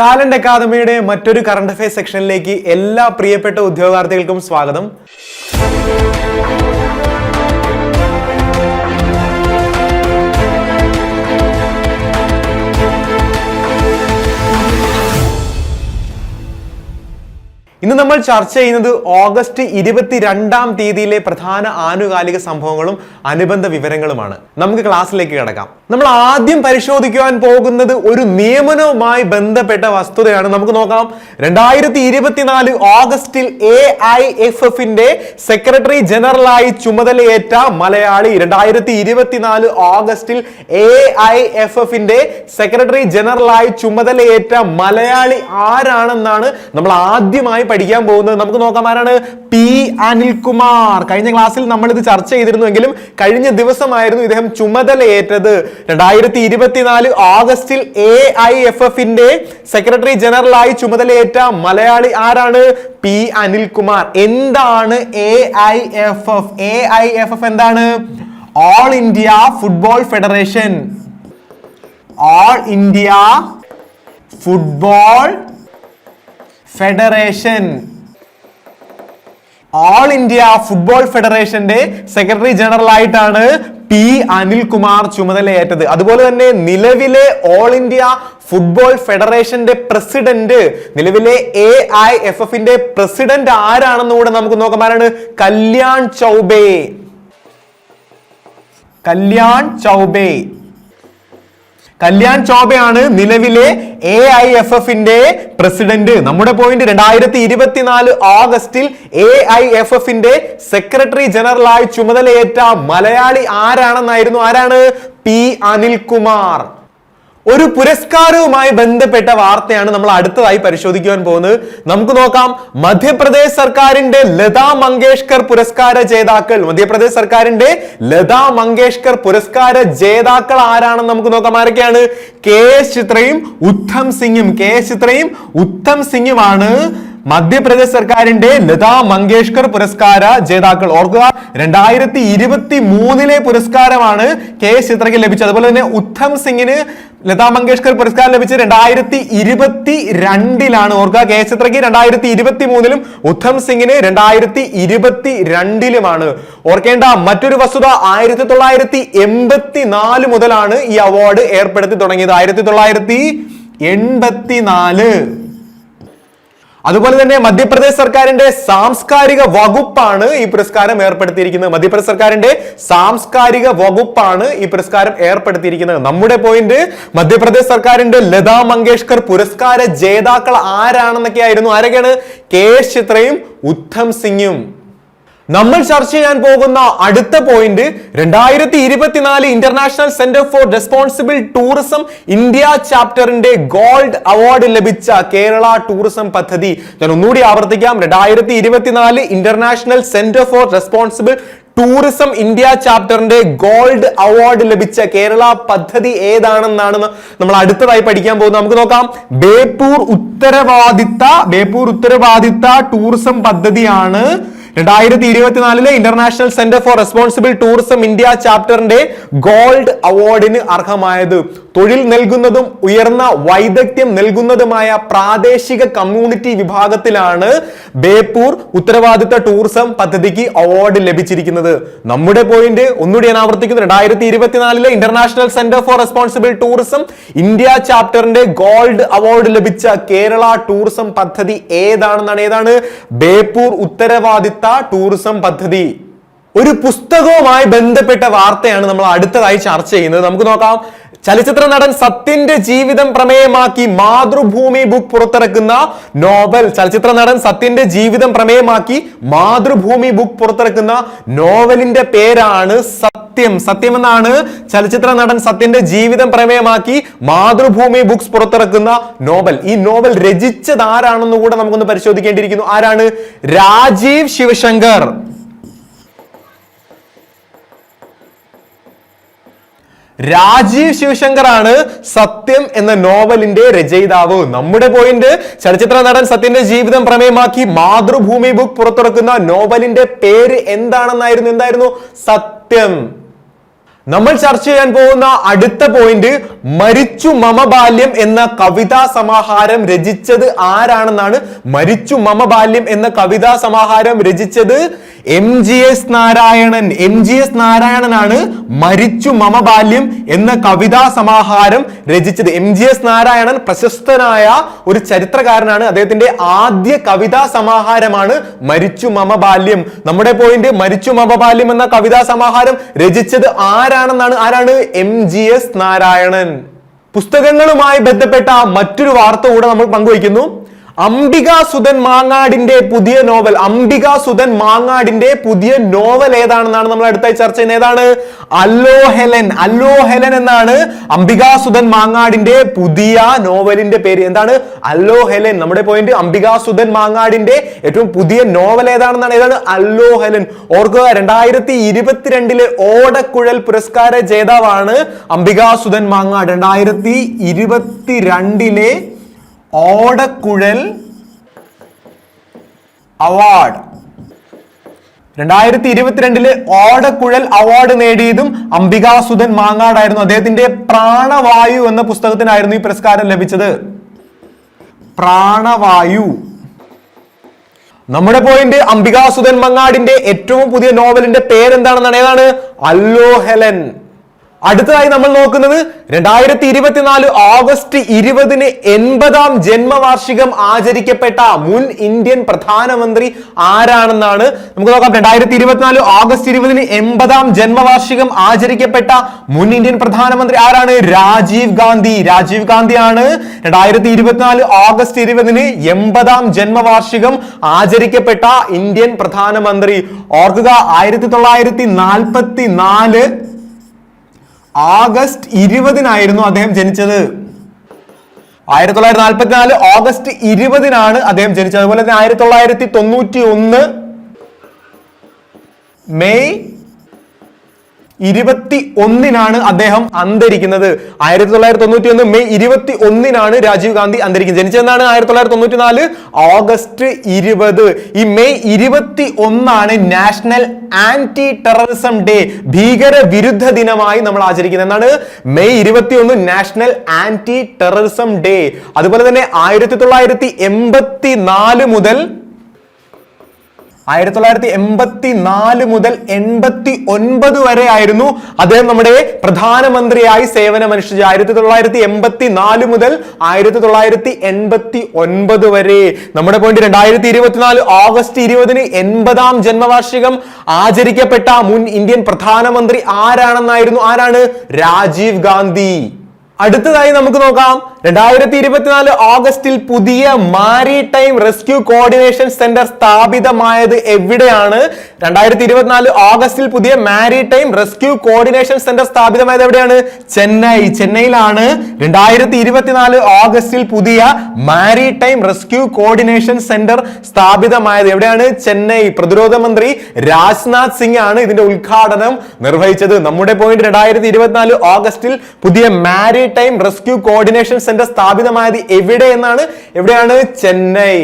Talent അക്കാദമിയുടെ മറ്റൊരു current affairs സെക്ഷനിലേക്ക് എല്ലാ പ്രിയപ്പെട്ട ഉദ്യോഗാർത്ഥികൾക്കും സ്വാഗതം. ഇന്ന് നമ്മൾ ചർച്ച ചെയ്യുന്നത് ഓഗസ്റ്റ് ഇരുപത്തിരണ്ടാം തീയതിയിലെ പ്രധാന ആനുകാലിക സംഭവങ്ങളും അനുബന്ധ വിവരങ്ങളുമാണ്. നമുക്ക് ക്ലാസ്സിലേക്ക് കിടക്കാം. നമ്മൾ ആദ്യം പരിശോധിക്കുവാൻ പോകുന്നത് ഒരു നിയമനവുമായി ബന്ധപ്പെട്ട വസ്തുതയാണ്. നമുക്ക് നോക്കാം. രണ്ടായിരത്തി ഇരുപത്തിനാല് ഓഗസ്റ്റിൽ എ ഐ എഫ് എഫിന്റെ സെക്രട്ടറി ജനറലായി ചുമതലയേറ്റ മലയാളി രണ്ടായിരത്തി ഇരുപത്തിനാല് ഓഗസ്റ്റിൽ എ ഐ എഫ് എഫിന്റെ സെക്രട്ടറി ജനറലായി ചുമതലയേറ്റ മലയാളി ആരാണെന്നാണ് നമ്മൾ ആദ്യമായി പഠിക്കാൻ പോകുന്നത് നമുക്ക് നോക്കാം. ആരാണ്? പി. അനിൽകുമാർ. കഴിഞ്ഞ ക്ലാസ്സിൽ നമ്മൾ ഇത് ചർച്ച ചെയ്തിരുന്നുവെങ്കിലും കഴിഞ്ഞ ദിവസമായിരുന്നു ഇദ്ദേഹം ചുമതലയേറ്റത്. രണ്ടായിരത്തി ഇരുപത്തിനാല് ഓഗസ്റ്റിൽ എ ഐ എഫ് എഫിന്റെ സെക്രട്ടറി ജനറലായി ചുമതലയേറ്റ മലയാളി ആരാണ്? പി. അനിൽകുമാർ. എന്താണ് A I F F? A I F F എന്താണ്? All India football federation all India football federation. All India football ഫെഡറേഷന്റെ സെക്രട്ടറി ജനറൽ ആയിട്ടാണ് പി അനിൽകുമാർ ചുമതലയേറ്റത്. അതുപോലെ തന്നെ നിലവിലെ ഓൾ ഇന്ത്യ ഫുട്ബോൾ ഫെഡറേഷന്റെ പ്രസിഡന്റ് നിലവിലെ എ ഐ എഫ് എഫിന്റെ പ്രസിഡന്റ് ആരാണെന്ന് കൂടെ നമുക്ക് നോക്കാം. ആരാണ്? കല്യാൺ ചൗബേ. കല്യാൺ ചൗബേ. കല്യാൺ ചോബയാണ് നിലവിലെ എ ഐ എഫ് എഫിന്റെ പ്രസിഡന്റ് നമ്മുടെ പോയിന്റ് രണ്ടായിരത്തി ഇരുപത്തിനാല് ഓഗസ്റ്റിൽ എ ഐ എഫ് എഫിന്റെ സെക്രട്ടറി ജനറലായി ചുമതലയേറ്റ മലയാളി ആരാണെന്നായിരുന്നു? ആരാണ്? പി അനിൽകുമാർ. ഒരു പുരസ്കാരവുമായി ബന്ധപ്പെട്ട വാർത്തയാണ് നമ്മൾ അടുത്തതായി പരിശോധിക്കുവാൻ പോകുന്നത്. നമുക്ക് നോക്കാം. മധ്യപ്രദേശ് സർക്കാരിന്റെ ലതാ മങ്കേഷ്കർ പുരസ്കാര ജേതാക്കൾ. മധ്യപ്രദേശ് സർക്കാരിന്റെ ലതാ മങ്കേഷ്കർ പുരസ്കാര ജേതാക്കൾ ആരാണെന്ന് നമുക്ക് നോക്കാം. ആരൊക്കെയാണ്? കെ എസ് ചിത്രയും ഉത്തം സിംഗും. കെ എസ് ചിത്രയും ഉത്തം സിംഗുമാണ് മധ്യപ്രദേശ് സർക്കാരിന്റെ ലതാ മങ്കേഷ്കർ പുരസ്കാര ജേതാക്കൾ ഓർക്കുക രണ്ടായിരത്തി ഇരുപത്തി മൂന്നിലെ പുരസ്കാരമാണ് കെ ചിത്രയ്ക്ക് ലഭിച്ചത്. അതുപോലെ തന്നെ ഉത്തം സിംഗിന് ലതാ മങ്കേഷ്കർ പുരസ്കാരം ലഭിച്ചത് രണ്ടായിരത്തി ഇരുപത്തി രണ്ടിലാണ് ഓർക്കുക. കെ ചിത്രയ്ക്ക് രണ്ടായിരത്തി ഇരുപത്തി മൂന്നിലും ഉത്തം സിംഗിന് രണ്ടായിരത്തി ഇരുപത്തി രണ്ടിലുമാണ് ഓർക്കേണ്ട മറ്റൊരു വസ്തുത ആയിരത്തി തൊള്ളായിരത്തി എൺപത്തി നാല് മുതലാണ് ഈ അവാർഡ് ഏർപ്പെടുത്തി തുടങ്ങിയത്. ആയിരത്തി തൊള്ളായിരത്തി എൺപത്തിനാല് അതുപോലെ തന്നെ മധ്യപ്രദേശ് സർക്കാരിന്റെ സാംസ്കാരിക വകുപ്പാണ് ഈ പുരസ്കാരം ഏർപ്പെടുത്തിയിരിക്കുന്നത്. മധ്യപ്രദേശ് സർക്കാരിന്റെ സാംസ്കാരിക വകുപ്പാണ് ഈ പുരസ്കാരം ഏർപ്പെടുത്തിയിരിക്കുന്നത്. നമ്മുടെ പോയിന്റ് മധ്യപ്രദേശ് സർക്കാരിന്റെ ലതാ മങ്കേഷ്കർ പുരസ്കാര ജേതാക്കൾ ആരാണെന്നൊക്കെ ആയിരുന്നു ആരൊക്കെയാണ്? കെ ചിത്രയും ഉത്തം സിംഗും. നമ്മൾ ചർച്ച ചെയ്യാൻ പോകുന്ന അടുത്ത പോയിന്റ് രണ്ടായിരത്തി ഇരുപത്തിനാല് international centre for responsible tourism India ചാപ്റ്ററിന്റെ gold award ലഭിച്ച കേരള ടൂറിസം പദ്ധതി. ഞാൻ ഒന്നുകൂടി ആവർത്തിക്കാം. രണ്ടായിരത്തി ഇരുപത്തിനാല് international centre for responsible tourism India ചാപ്റ്ററിന്റെ gold award ലഭിച്ച കേരള പദ്ധതി ഏതാണെന്നാണ് നമ്മൾ അടുത്തതായി പഠിക്കാൻ പോകുന്നത്. നമുക്ക് നോക്കാം. ബേപ്പൂർ ഉത്തരവാദിത്ത ബേപ്പൂർ ഉത്തരവാദിത്ത ടൂറിസം പദ്ധതിയാണ് രണ്ടായിരത്തി ഇരുപത്തിനാലിലെ international centre for responsible tourism India ചാപ്റ്ററിന്റെ gold അവാർഡിന് അർഹമായത്. തൊഴിൽ നൽകുന്നതും ഉയർന്ന വൈദഗ്ധ്യം നൽകുന്നതുമായ പ്രാദേശിക കമ്മ്യൂണിറ്റി വിഭാഗത്തിലാണ് ബേപ്പൂർ ഉത്തരവാദിത്ത ടൂറിസം പദ്ധതിക്ക് അവാർഡ് ലഭിച്ചിരിക്കുന്നത്. നമ്മുടെ പോയിന്റ് ഒന്നുകൂടി ഞാൻ ആവർത്തിക്കുന്നു. രണ്ടായിരത്തി ഇരുപത്തിനാലിലെ international centre for responsible tourism India ചാപ്റ്ററിന്റെ gold award ലഭിച്ച കേരള ടൂറിസം പദ്ധതി ഏതാണെന്നാണ്? ഏതാണ്? ബേപ്പൂർ ഉത്തരവാദിത്ത ടൂറിസം പദ്ധതി ഒരു പുസ്തകവുമായി ബന്ധപ്പെട്ട വാർത്തയാണ് നമ്മൾ അടുത്തതായി ചർച്ച ചെയ്യുന്നത്. നമുക്ക് നോക്കാം. ചലച്ചിത്ര നടൻ സത്യന്റെ ജീവിതം പ്രമേയമാക്കി മാതൃഭൂമി ബുക്ക് പുറത്തിറക്കുന്ന നോവൽ ചലച്ചിത്ര നടൻ സത്യന്റെ ജീവിതം പ്രമേയമാക്കി മാതൃഭൂമി ബുക്ക് പുറത്തിറക്കുന്ന നോവലിന്റെ പേരാണ് സത്യം സത്യം. സത്യം എന്നാണ് ചലച്ചിത്ര നടൻ സത്യന്റെ ജീവിതം പ്രമേയമാക്കി മാതൃഭൂമി ബുക്സ് പുറത്തിറക്കുന്ന നോവൽ. ഈ നോവൽ രചിച്ചത് ആരാണെന്ന് കൂടെ നമുക്കൊന്ന് പരിശോധിക്കേണ്ടിയിരിക്കുന്നു. ആരാണ്? രാജീവ് ശിവശങ്കർ. രാജീവ് ശിവശങ്കർ ആണ് സത്യം എന്ന നോവലിന്റെ രചയിതാവ്. നമ്മുടെ പോയിന്റ് ചലച്ചിത്ര നടൻ സത്യന്റെ ജീവിതം പ്രമേയമാക്കി മാതൃഭൂമി ബുക്ക് പുറത്തിറക്കുന്ന നോവലിന്റെ പേര് എന്താണെന്നായിരുന്നു? എന്തായിരുന്നു? സത്യം. നമ്മൾ ചർച്ച ചെയ്യാൻ പോകുന്ന അടുത്ത പോയിന്റ് മരിച്ചു മമ ബാല്യം എന്ന കവിതാ സമാഹാരം രചിച്ചത് ആരാണെന്നാണ്? മരിച്ചു മമ ബാല്യം എന്ന കവിതാ സമാഹാരം രചിച്ചത് M G S Narayanan. M G S നാരായണനാണ് മരിച്ചു മമ ബാല്യം എന്ന കവിതാ സമാഹാരം രചിച്ചത്. എം ജി എസ് നാരായണൻ പ്രശസ്തനായ ഒരു ചരിത്രകാരനാണ്. അദ്ദേഹത്തിന്റെ ആദ്യ കവിതാ സമാഹാരമാണ് മരിച്ചു മമ ബാല്യം നമ്മുടെ പോയിന്റ് മരിച്ചു മമ ബാല്യം എന്ന കവിതാ സമാഹാരം രചിച്ചത് ആരാണെന്നാണ് ആരാണ്? M G S Narayanan. പുസ്തകങ്ങളുമായി ബന്ധപ്പെട്ട മറ്റൊരു വാർത്ത കൂടെ നമ്മൾ പങ്കുവയ്ക്കുന്നു. അംബിക സുധൻ മാങ്ങാടിന്റെ പുതിയ നോവൽ. അംബിക സുധൻ മാങ്ങാടിന്റെ പുതിയ നോവൽ ഏതാണെന്നാണ് നമ്മൾ അടുത്തായി ചർച്ച ചെയ്യുന്നത്. ഏതാണ്? അല്ലോ ഹെലൻ. അല്ലോ ഹെലൻ എന്നാണ് അംബിക സുധൻ മാങ്ങാടിന്റെ പുതിയ നോവലിന്റെ പേര്. എന്താണ്? അല്ലോ ഹെലൻ. നമ്മുടെ പോയിന്റ് അംബിക സുധൻ മാങ്ങാടിന്റെ ഏറ്റവും പുതിയ നോവൽ ഏതാണെന്നാണ്. ഏതാണ്? അല്ലോ ഹെലൻ. ഓർക്കുക രണ്ടായിരത്തി ഇരുപത്തിരണ്ടിലെ ഓടക്കുഴൽ പുരസ്കാര ജേതാവാണ് അംബിക സുധൻ മാങ്ങാട്. രണ്ടായിരത്തി ഇരുപത്തിരണ്ടിലെ ഓടക്കുഴൽ അവാർഡ്. രണ്ടായിരത്തി ഇരുപത്തിരണ്ടിൽ ഓടക്കുഴൽ അവാർഡ് നേടിയതും അംബികാസുധൻ മാങ്ങാടായിരുന്നു. അദ്ദേഹത്തിന്റെ പ്രാണവായു എന്ന പുസ്തകത്തിനായിരുന്നു ഈ പുരസ്കാരം ലഭിച്ചത്. പ്രാണവായു. നമ്മുടെ പോയിന്റ് അംബികാസുധൻ മങ്ങാടിന്റെ ഏറ്റവും പുതിയ നോവലിന്റെ പേരെന്താണെന്നാണ് ഏതാണ്? അല്ലോ ഹെലൻ അടുത്തതായി നമ്മൾ നോക്കുന്നത് രണ്ടായിരത്തി ഇരുപത്തിനാല് ഓഗസ്റ്റ് ഇരുപതിന് എൺപതാം ജന്മവാർഷികം ആചരിക്കപ്പെട്ട മുൻ ഇന്ത്യൻ പ്രധാനമന്ത്രി ആരാണെന്നാണ് നമുക്ക് നോക്കാം. രണ്ടായിരത്തി ഇരുപത്തിനാല് ഓഗസ്റ്റ് ഇരുപതിന് എൺപതാം ജന്മവാർഷികം ആചരിക്കപ്പെട്ട മുൻ ഇന്ത്യൻ പ്രധാനമന്ത്രി ആരാണ്? രാജീവ് ഗാന്ധി. രാജീവ് ഗാന്ധിയാണ് രണ്ടായിരത്തി ഇരുപത്തിനാല് ഓഗസ്റ്റ് ഇരുപതിന് എൺപതാം ജന്മവാർഷികം ആചരിക്കപ്പെട്ട ഇന്ത്യൻ പ്രധാനമന്ത്രി. ഓർക്കുക ആയിരത്തി തൊള്ളായിരത്തി നാൽപ്പത്തി നാല് ആഗസ്റ്റ് ഇരുപതിനായിരുന്നു അദ്ദേഹം ജനിച്ചത്. ആയിരത്തി തൊള്ളായിരത്തി നാൽപ്പത്തി നാല് ഓഗസ്റ്റ് ഇരുപതിനാണ് അദ്ദേഹം ജനിച്ചത്. അതുപോലെ തന്നെ ആയിരത്തി തൊള്ളായിരത്തി തൊണ്ണൂറ്റി ഒന്ന് മെയ് ഇരുപത്തി ഒന്നിനാണ് അദ്ദേഹം അന്തരിക്കുന്നത്. ആയിരത്തി തൊള്ളായിരത്തി തൊണ്ണൂറ്റി ഒന്ന് മെയ് ഇരുപത്തി ഒന്നിനാണ് രാജീവ് ഗാന്ധി അന്തരിക്കുന്നത്. ജനിച്ചതെന്നാണ് ആയിരത്തി തൊള്ളായിരത്തി തൊണ്ണൂറ്റി നാല് ഓഗസ്റ്റ് ഇരുപത്. ഈ മെയ് ഇരുപത്തി ഒന്നാണ് നാഷണൽ ആന്റി ടെററിസം ഡേ ഭീകര വിരുദ്ധ ദിനമായി നമ്മൾ ആചരിക്കുന്നത്. എന്നാണ് മെയ് ഇരുപത്തി ഒന്ന് നാഷണൽ ആന്റി ടെററിസം ഡേ. അതുപോലെ തന്നെ ആയിരത്തി തൊള്ളായിരത്തി എൺപത്തി നാല് മുതൽ ആയിരത്തി തൊള്ളായിരത്തി എൺപത്തി നാല് മുതൽ എൺപത്തി ഒൻപത് വരെ ആയിരുന്നു അദ്ദേഹം നമ്മുടെ പ്രധാനമന്ത്രിയായി സേവനമനുഷ്ഠിച്ചത്. ആയിരത്തി തൊള്ളായിരത്തി എൺപത്തി നാല് മുതൽ ആയിരത്തി തൊള്ളായിരത്തി എൺപത്തി ഒൻപത് വരെ. നമ്മുടെ പോയിന്റ് രണ്ടായിരത്തി ഇരുപത്തിനാല് ഓഗസ്റ്റ് ഇരുപതിന് എൺപതാം ജന്മവാർഷികം ആചരിക്കപ്പെട്ട മുൻ ഇന്ത്യൻ പ്രധാനമന്ത്രി ആരാണെന്നായിരുന്നു? ആരാണ്? രാജീവ് ഗാന്ധി. അടുത്തതായി നമുക്ക് നോക്കാം. രണ്ടായിരത്തി ഇരുപത്തിനാല് ഓഗസ്റ്റിൽ പുതിയ മാരിടൈം റെസ്ക്യൂ കോർഡിനേഷൻ സെന്റർ സ്ഥാപിതമായത് എവിടെയാണ്? രണ്ടായിരത്തി ഇരുപത്തിനാല് ഓഗസ്റ്റിൽ പുതിയ മാരിടൈം റെസ്ക്യൂ കോർഡിനേഷൻ സെന്റർ സ്ഥാപിതമായത് എവിടെയാണ്? ചെന്നൈ. ചെന്നൈയിലാണ് രണ്ടായിരത്തി ഇരുപത്തിനാല് ഓഗസ്റ്റിൽ പുതിയ മാരിടൈം റെസ്ക്യൂ കോർഡിനേഷൻ സെന്റർ സ്ഥാപിതമായത് എവിടെയാണ്? ചെന്നൈ. പ്രതിരോധ മന്ത്രി രാജ്നാഥ് സിംഗ് ആണ് ഇതിന്റെ ഉദ്ഘാടനം നിർവഹിച്ചത്. നമ്മുടെ പോയിന്റ് രണ്ടായിരത്തി ഇരുപത്തിനാല് ഓഗസ്റ്റിൽ പുതിയ maritime rescue coordination centre സ്ഥാപിതമായത് എവിടെ എന്നാണ്? എവിടെയാണ്? ചെന്നൈ.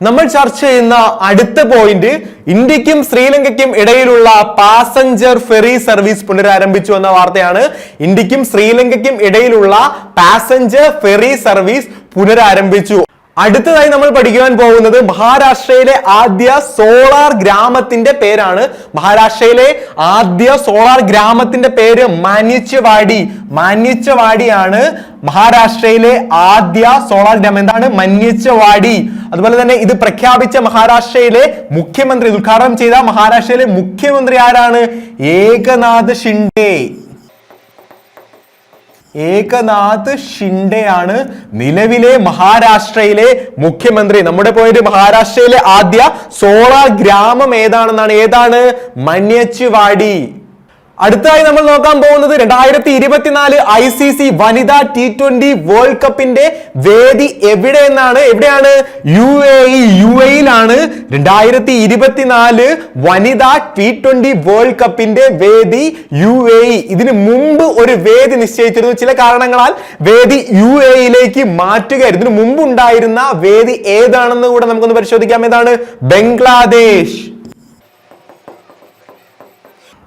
നമ്മൾ ചർച്ച ചെയ്യുന്ന അടുത്ത പോയിന്റ് ഇന്ത്യക്കും ശ്രീലങ്കയ്ക്കും ഇടയിലുള്ള പാസഞ്ചർ ഫെറി സർവീസ് പുനരാരംഭിച്ചു എന്ന വാർത്തയാണ് ഇന്ത്യക്കും ശ്രീലങ്കയ്ക്കും ഇടയിലുള്ള പാസഞ്ചർ ഫെറി സർവീസ് പുനരാരംഭിച്ചു. അടുത്തതായി നമ്മൾ പഠിക്കുവാൻ പോകുന്നത് മഹാരാഷ്ട്രയിലെ ആദ്യ സോളാർ ഗ്രാമത്തിന്റെ പേരാണ്. മഹാരാഷ്ട്രയിലെ ആദ്യ സോളാർ ഗ്രാമത്തിന്റെ പേര് മാന്യച്ചവാടി. മാന്യച്ചവാടിയാണ് മഹാരാഷ്ട്രയിലെ ആദ്യ സോളാർ ഗ്രാമം. എന്താണ്? മന്യച്ചവാടി. അതുപോലെ തന്നെ ഇത് പ്രഖ്യാപിച്ച മഹാരാഷ്ട്രയിലെ മുഖ്യമന്ത്രി ഉദ്ഘാടനം ചെയ്ത മഹാരാഷ്ട്രയിലെ മുഖ്യമന്ത്രി ആരാണ്? ഏകനാഥ് ഷിൻഡെ. ഏകനാഥ് ഷിൻഡെയാണ് നിലവിലെ മഹാരാഷ്ട്രയിലെ മുഖ്യമന്ത്രി. നമ്മുടെ പോയിന്റ് മഹാരാഷ്ട്രയിലെ ആദ്യ സോള ഗ്രാമം ഏതാണെന്നാണ്? ഏതാണ്? മന്യച്ചുവാടി അടുത്തതായി നമ്മൾ നോക്കാൻ പോകുന്നത് രണ്ടായിരത്തി ഇരുപത്തിനാല് ഐ സി സി വനിതാ ടി ട്വന്റി വേൾഡ് കപ്പിന്റെ വേദി എവിടെ എന്നാണ് എവിടെയാണ്? യു എ ഇ യു എയിലാണ് രണ്ടായിരത്തി ഇരുപത്തിനാല് വനിതാ ടി ട്വന്റി വേൾഡ് കപ്പിന്റെ വേദി യു എ ഇ. ഇതിനു മുമ്പ് ഒരു വേദി നിശ്ചയിച്ചിരുന്നു. ചില കാരണങ്ങളാൽ വേദി യു എ ഇയിലേക്ക് മാറ്റുകയായിരുന്നു. ഇതിനു മുമ്പ് ഉണ്ടായിരുന്ന വേദി ഏതാണെന്ന് കൂടെ നമുക്കൊന്ന് പരിശോധിക്കാം. ഏതാണ്? ബംഗ്ലാദേശ്.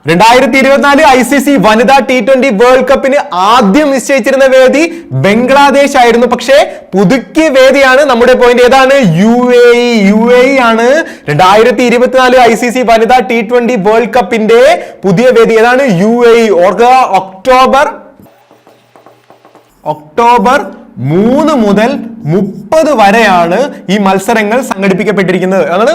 രണ്ടായിരത്തി ഇരുപത്തിനാല് ഐ സി സി വനിതാ ടി ട്വന്റി വേൾഡ് കപ്പിന് ആദ്യം നിശ്ചയിച്ചിരുന്ന വേദി ബംഗ്ലാദേശ് ആയിരുന്നു പക്ഷേ പുതുക്കിയ വേദിയാണ് നമ്മുടെ പോയിന്റ് ഏതാണ്? U A E. U A E ആണ് രണ്ടായിരത്തി ഇരുപത്തിനാല് ഐ സി സി വനിതാ ടി ട്വന്റി വേൾഡ് കപ്പിന്റെ പുതിയ വേദി. ഏതാണ്? U A E. ഓർക്കുക ഒക്ടോബർ ഒക്ടോബർ മൂന്ന് മുതൽ മുപ്പത് വരെയാണ് ഈ മത്സരങ്ങൾ സംഘടിപ്പിക്കപ്പെട്ടിരിക്കുന്നത്. അതാണ്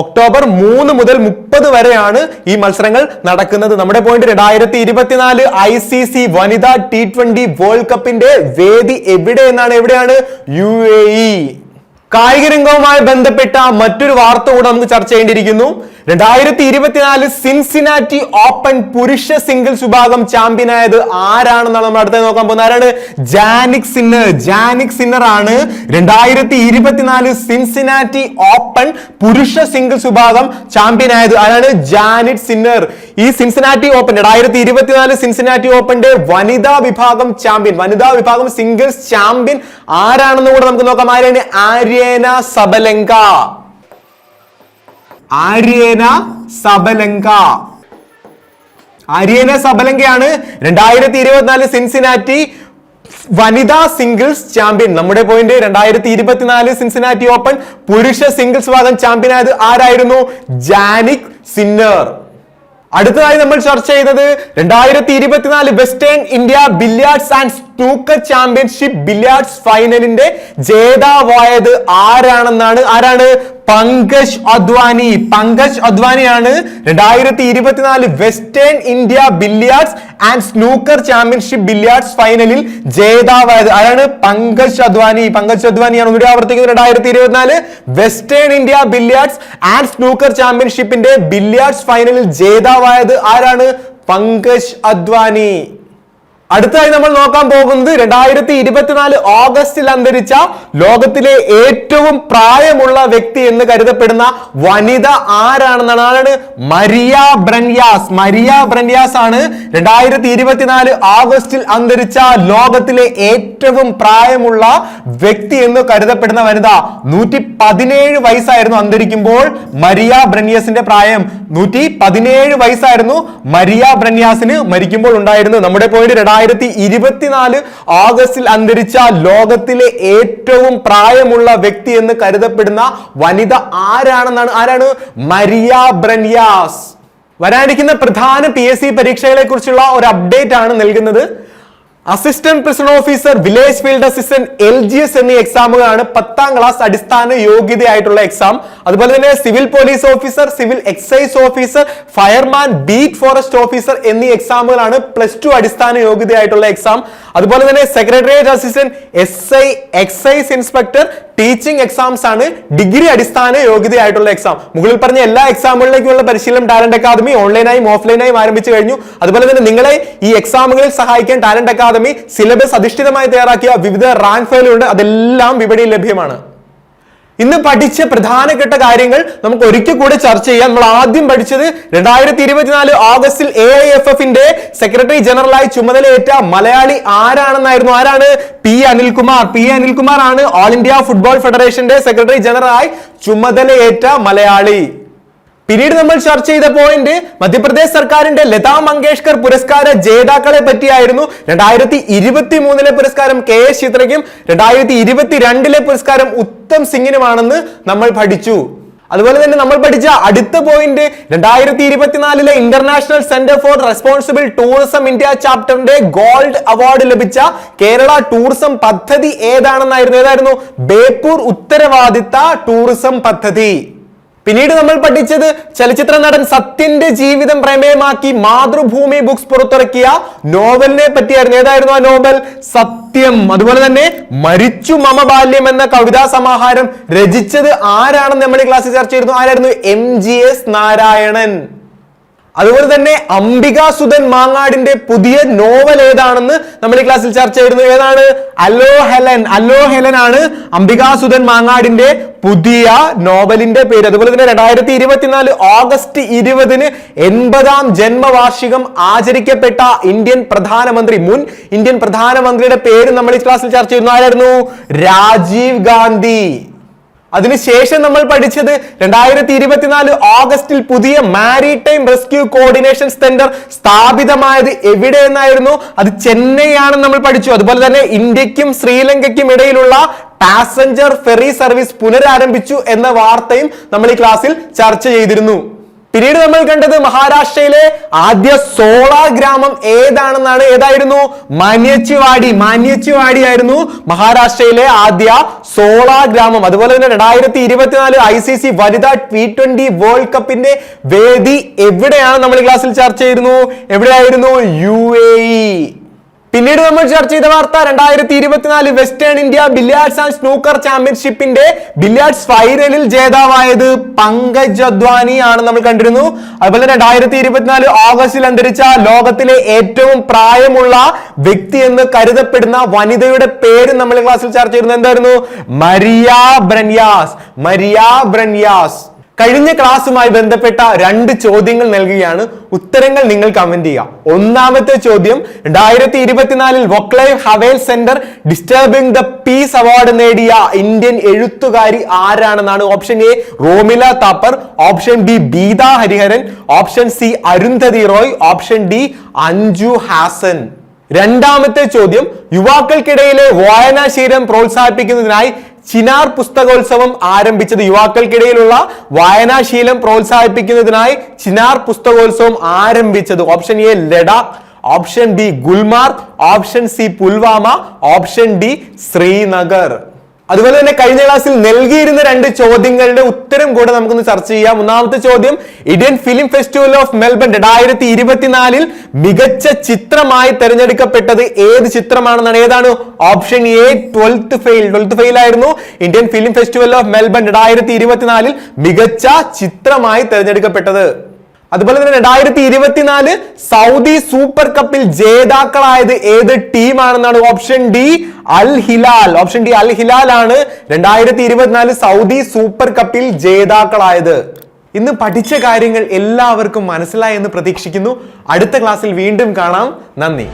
ഒക്ടോബർ മൂന്ന് മുതൽ മുപ്പത് വരെയാണ് ഈ മത്സരങ്ങൾ നടക്കുന്നത്. നമ്മുടെ പോയിന്റ് രണ്ടായിരത്തി ഇരുപത്തിനാല് ഐ സി സി വനിതാ ടി ട്വന്റി വേൾഡ് കപ്പിന്റെ വേദി എവിടെ എന്നാണ്? എവിടെയാണ്? യു എ ഇ കായിക രംഗവുമായി ബന്ധപ്പെട്ട മറ്റൊരു വാർത്ത കൂടെ നമുക്ക് ചർച്ച ചെയ്യേണ്ടിയിരിക്കുന്നു. രണ്ടായിരത്തി ഇരുപത്തിനാല് സിൻസിനാറ്റി ഓപ്പൺ പുരുഷ സിംഗിൾസ് വിഭാഗം ചാമ്പ്യനായത് ആരാണെന്നാണ് നമ്മൾ അടുത്ത നോക്കാൻ പോകുന്നത്? ആരാണ്? Jannik Sinner. ജാനിക് സിന്നർ ആണ് രണ്ടായിരത്തി ഇരുപത്തിനാല് സിൻസിനാറ്റി ഓപ്പൺ പുരുഷ സിംഗിൾസ് വിഭാഗം ചാമ്പ്യനായത്. ആരാണ്? Jannik Sinner. ഈ സിൻസിനാറ്റി ഓപ്പൺ രണ്ടായിരത്തി ഇരുപത്തിനാല് സിൻസിനാറ്റി ഓപ്പണിന്റെ വനിതാ വിഭാഗം ചാമ്പ്യൻ വനിതാ വിഭാഗം സിംഗിൾസ് ചാമ്പ്യൻ ആരാണെന്ന് കൂടെ നമുക്ക് നോക്കാം. ആരാണ്? Aryna Sabalenka. Aryna Sabalenka. Aryna സബലങ്കയാണ് രണ്ടായിരത്തി ഇരുപത്തിനാല് സിൻസിനാറ്റി വനിതാ സിംഗിൾസ് ചാമ്പ്യൻ. നമ്മുടെ പോയിന്റ് രണ്ടായിരത്തി ഇരുപത്തിനാല് സിൻസിനാറ്റി ഓപ്പൺ പുരുഷ സിംഗിൾസ് വിഭാഗം ചാമ്പ്യൻ ആയത് ആരായിരുന്നു? Jannik Sinner. അടുത്തതായി നമ്മൾ ചർച്ച ചെയ്തത് രണ്ടായിരത്തി ഇരുപത്തിനാല് western India billiards and snooker championship billiards ഫൈനലിന്റെ ജേതാവായത് ആരാണെന്നാണ്? ആരാണ്? പങ്കജ് അദ്വാനി. പങ്കജ് അദ്വാനിയാണ് രണ്ടായിരത്തി ഇരുപത്തിനാല് western India billiards and snooker championship billiards ഫൈനലിൽ ജേതാവായത് ആരാണ്? പങ്കജ് അദ്വാനി. പങ്കജ് അദ്വാനിയാണ് ഒന്നുകൂടി ആവർത്തിക്കുന്നത് രണ്ടായിരത്തി ഇരുപത്തിനാല് western India billiards and snooker ചാമ്പ്യൻഷിപ്പിന്റെ ബില്ലിയാർഡ്സ് ഫൈനലിൽ ജേതാവായത് ആരാണ്? പങ്കജ് അദ്വാനി. അടുത്തതായി നമ്മൾ നോക്കാൻ പോകുന്നത് രണ്ടായിരത്തി ഇരുപത്തിനാല് ഓഗസ്റ്റിൽ അന്തരിച്ച ലോകത്തിലെ ഏറ്റവും പ്രായമുള്ള വ്യക്തി എന്ന് കരുതപ്പെടുന്ന വനിത ആരാണെന്നാണ്? ആരാണ്? മരിയ ബ്രൻയാസ്. മരിയ ബ്രൻയാസ് ആണ് രണ്ടായിരത്തി ഇരുപത്തിനാല് ഓഗസ്റ്റിൽ അന്തരിച്ച ലോകത്തിലെ ഏറ്റവും പ്രായമുള്ള വ്യക്തി എന്ന് കരുതപ്പെടുന്ന വനിത. നൂറ്റി പതിനേഴ് വയസ്സായിരുന്നു അന്തരിക്കുമ്പോൾ മരിയ ബ്രൻയാസിന്റെ പ്രായം. നൂറ്റി പതിനേഴ് വയസ്സായിരുന്നു മരിയ ബ്രൻയാസിന് മരിക്കുമ്പോൾ ഉണ്ടായിരുന്നു നമ്മുടെ പോയിന്റ് രണ്ടായിരത്തി ഇരുപത്തിനാല് ഓഗസ്റ്റിൽ അന്തരിച്ച ലോകത്തിലെ ഏറ്റവും പ്രായമുള്ള വ്യക്തി എന്ന് കരുതപ്പെടുന്ന വനിത ആരാണെന്നാണ്? ആരാണ്? Maria Branyas. വരാനിരിക്കുന്ന പ്രധാന പി എസ് സി പരീക്ഷകളെ കുറിച്ചുള്ള ഒരു അപ്ഡേറ്റ് ആണ് നൽകുന്നത്. Assistant prison officer village field assistant L G S എന്നീ എക്സാമുകളാണ് പത്താം ക്ലാസ് അടിസ്ഥാന യോഗ്യതയായിട്ടുള്ള എക്സാം അതുപോലെ തന്നെ civil police officer civil excise officer fireman beat forest officer എന്നീ എക്സാമുകളാണ് പ്ലസ് ടു അടിസ്ഥാന യോഗ്യതയായിട്ടുള്ള എക്സാം അതുപോലെ തന്നെ secretariat assistant S I excise inspector teaching exams ആണ് ഡിഗ്രി അടിസ്ഥാന യോഗ്യതയായിട്ടുള്ള എക്സാം മുകളിൽ പറഞ്ഞ എല്ലാ എക്സാമുകളിലേക്കുള്ള പരിശീലനം ടാലന്റ് അക്കാദമി ഓൺലൈനായും ഓഫ്ലൈനായും ആരംഭിച്ചു കഴിഞ്ഞു. അതുപോലെ തന്നെ നിങ്ങളെ ഈ എക്സാമുകളിൽ സഹായിക്കാൻ ടാലന്റ് അക്കാദമി സിലബസ് അധിഷ്ഠിതമായി തയ്യാറാക്കിയ വിവിധ റാങ്ക് ഫയലുണ്ട് അതെല്ലാം വിപണിയിൽ ലഭ്യമാണ്. ഇന്ന് പഠിച്ച പ്രധാനപ്പെട്ട കാര്യങ്ങൾ നമുക്ക് ഒരിക്കൽ കൂടെ ചർച്ച ചെയ്യാം. നമ്മൾ ആദ്യം പഠിച്ചത് രണ്ടായിരത്തി ഇരുപത്തിനാല് ഓഗസ്റ്റിൽ എ ഐ എഫ് എഫിന്റെ സെക്രട്ടറി ജനറലായി ചുമതലയേറ്റ മലയാളി ആരാണെന്നായിരുന്നു? ആരാണ്? പി അനിൽകുമാർ. പി അനിൽകുമാർ ആണ് ഓൾ ഇന്ത്യ ഫുട്ബോൾ ഫെഡറേഷന്റെ സെക്രട്ടറി ജനറലായി ചുമതലയേറ്റ മലയാളി. പിന്നീട് നമ്മൾ ചർച്ച ചെയ്ത പോയിന്റ് മധ്യപ്രദേശ് സർക്കാരിന്റെ ലതാ മങ്കേഷ്കർ പുരസ്കാര ജേതാക്കളെ പറ്റിയായിരുന്നു രണ്ടായിരത്തി ഇരുപത്തി മൂന്നിലെ പുരസ്കാരം കെ എസ് ചിത്രയ്ക്കും രണ്ടായിരത്തി ഇരുപത്തിരണ്ടിലെ പുരസ്കാരം ഉത്തം സിംഗിനുമാണെന്ന് നമ്മൾ പഠിച്ചു. അതുപോലെ തന്നെ നമ്മൾ പഠിച്ച അടുത്ത പോയിന്റ് രണ്ടായിരത്തി ഇരുപത്തിനാലിലെ international centre for responsible tourism India ചാപ്റ്ററിന്റെ gold award ലഭിച്ച കേരള ടൂറിസം പദ്ധതി ഏതാണെന്നായിരുന്നു? ഏതായിരുന്നു? ബേപ്പൂർ ഉത്തരവാദിത്ത ടൂറിസം പദ്ധതി. പിന്നീട് നമ്മൾ പഠിച്ചത് ചലച്ചിത്ര നടൻ സത്യന്റെ ജീവിതം പ്രമേയമാക്കി മാതൃഭൂമി ബുക്സ് പുറത്തിറക്കിയ നോവലിനെ പറ്റിയായിരുന്നു. ഏതായിരുന്നു ആ നോവൽ? സത്യം. അതുപോലെ തന്നെ മരിച്ചു മമ ബാല്യം എന്ന കവിതാ സമാഹാരം രചിച്ചത് ആരാണെന്ന് നമ്മൾ ഈ ക്ലാസ്സിൽ ചർച്ച ചെയ്തിരുന്നു? ആരായിരുന്നു? M G S Narayanan. അതുപോലെ തന്നെ അംബികാസുധൻ മാങ്ങാടിന്റെ പുതിയ നോവൽ ഏതാണെന്ന് നമ്മൾ ഈ ക്ലാസ്സിൽ ചർച്ച ചെയ്തിരുന്നു. ഏതാണ്? Hello Helen. അലോ ഹെലൻ ആണ് അംബികാസുധൻ മാങ്ങാടിന്റെ പുതിയ നോവലിന്റെ പേര്. അതുപോലെ തന്നെ രണ്ടായിരത്തി ഇരുപത്തിനാല് ഓഗസ്റ്റ് ഇരുപതിന് എൺപതാം ജന്മവാർഷികം ആചരിക്കപ്പെട്ട ഇന്ത്യൻ പ്രധാനമന്ത്രി മുൻ ഇന്ത്യൻ പ്രധാനമന്ത്രിയുടെ പേര് നമ്മൾ ഈ ക്ലാസ്സിൽ ചർച്ച ചെയ്യുന്നു ആരായിരുന്നു? രാജീവ് ഗാന്ധി. അതിനുശേഷം നമ്മൾ പഠിച്ചത് രണ്ടായിരത്തി ഇരുപത്തിനാല് ഓഗസ്റ്റിൽ പുതിയ മാരിടൈം റെസ്ക്യൂ കോർഡിനേഷൻ സെന്റർ സ്ഥാപിതമായത് എവിടെ എന്നായിരുന്നു അത് ചെന്നൈ ആണെന്ന് നമ്മൾ പഠിച്ചു. അതുപോലെ തന്നെ ഇന്ത്യക്കും ശ്രീലങ്കയ്ക്കും ഇടയിലുള്ള പാസഞ്ചർ ഫെറി സർവീസ് പുനരാരംഭിച്ചു എന്ന വാർത്തയും നമ്മൾ ഈ ക്ലാസ്സിൽ ചർച്ച ചെയ്തിരുന്നു. പിന്നീട് നമ്മൾ കണ്ടത് മഹാരാഷ്ട്രയിലെ ആദ്യ സോളാർ ഗ്രാമം ഏതാണെന്നാണ്? ഏതായിരുന്നു? മാന്യച്ചുവാടി. മാന്യച്ചുവാടി ആയിരുന്നു മഹാരാഷ്ട്രയിലെ ആദ്യ സോളാർ ഗ്രാമം. അതുപോലെ തന്നെ രണ്ടായിരത്തി ഇരുപത്തിനാല് ഐ സി സി വനിതാ ടി ട്വന്റി വേൾഡ് കപ്പിന്റെ വേദി എവിടെയാണ് നമ്മൾ ക്ലാസ്സിൽ ചർച്ച ചെയ്തിരുന്നു? എവിടെയായിരുന്നു? U A E. പിന്നീട് നമ്മൾ ചർച്ച ചെയ്ത വാർത്ത രണ്ടായിരത്തി ഇരുപത്തിനാല് western India billiards and snooker ചാമ്പ്യൻഷിപ്പിന്റെ ബില്യാർഡ്സ് ഫൈനലിൽ ജേതാവായത് പങ്കജ് അദ്വാനി ആണ് നമ്മൾ കണ്ടിരുന്നു. അതുപോലെ രണ്ടായിരത്തി ഇരുപത്തിനാല് ഓഗസ്റ്റിൽ അന്തരിച്ച ലോകത്തിലെ ഏറ്റവും പ്രായമുള്ള വ്യക്തി എന്ന് കരുതപ്പെടുന്ന വനിതയുടെ പേര് നമ്മൾ ക്ലാസ്സിൽ ചർച്ച ചെയ്യുന്നത് എന്തായിരുന്നു? Maria Branyas. Maria Branyas. കഴിഞ്ഞ ക്ലാസ്സുമായി ബന്ധപ്പെട്ട രണ്ട് ചോദ്യങ്ങൾ നൽകുകയാണ്. ഉത്തരങ്ങൾ നിങ്ങൾ കമന്റ് ചെയ്യുക. ഒന്നാമത്തെ ചോദ്യം രണ്ടായിരത്തി ഇരുപത്തിനാലിൽ Vaclav Havel centre disturbing the peace award നേടിയ ഇന്ത്യൻ എഴുത്തുകാരി ആരാണെന്നാണ് option A Romila Thapar option B Beetha Hariharan option C Arundhati Roy option D Anju Hasan. രണ്ടാമത്തെ ചോദ്യം യുവാക്കൾക്കിടയിലെ വായനാശീലം പ്രോത്സാഹിപ്പിക്കുന്നതിനായി ചിനാർ പുസ്തകോത്സവം ആരംഭിച്ചത് യുവാക്കൾക്കിടയിലുള്ള വായനാശീലം പ്രോത്സാഹിപ്പിക്കുന്നതിനായി ചിനാർ പുസ്തകോത്സവം ആരംഭിച്ചത്. Option A Ladakh option B Gulmarg. Option C Pulwama. Option D Srinagar. അതുപോലെ തന്നെ കഴിഞ്ഞ ക്ലാസ്സിൽ നൽകിയിരുന്ന രണ്ട് ചോദ്യങ്ങളുടെ ഉത്തരം കൂടെ നമുക്കൊന്ന് ചർച്ച ചെയ്യാം. ഒന്നാമത്തെ ചോദ്യം Indian film festival of Melbourne രണ്ടായിരത്തി ഇരുപത്തിനാലിൽ മികച്ച ചിത്രമായി തെരഞ്ഞെടുക്കപ്പെട്ടത് ഏത് ചിത്രമാണെന്നാണ്. ഏതാണ്? Option A twelfth fail. Twelfth fail ആയിരുന്നു Indian film festival of Melbourne രണ്ടായിരത്തി ഇരുപത്തിനാലിൽ മികച്ച ചിത്രമായി തെരഞ്ഞെടുക്കപ്പെട്ടത്. അതുപോലെ തന്നെ രണ്ടായിരത്തി ഇരുപത്തിനാല് സൗദി സൂപ്പർ കപ്പിൽ ജേതാക്കളായത് ഏത് ടീമാണെന്നാണ് option D? Al Hilal. Option D Al Hilal ആണ് രണ്ടായിരത്തി ഇരുപത്തിനാല് സൗദി സൂപ്പർ കപ്പിൽ ജേതാക്കളായത്. ഇന്ന് പഠിച്ച കാര്യങ്ങൾ എല്ലാവർക്കും മനസ്സിലായി എന്ന് പ്രതീക്ഷിക്കുന്നു. അടുത്ത ക്ലാസ്സിൽ വീണ്ടും കാണാം. നന്ദി.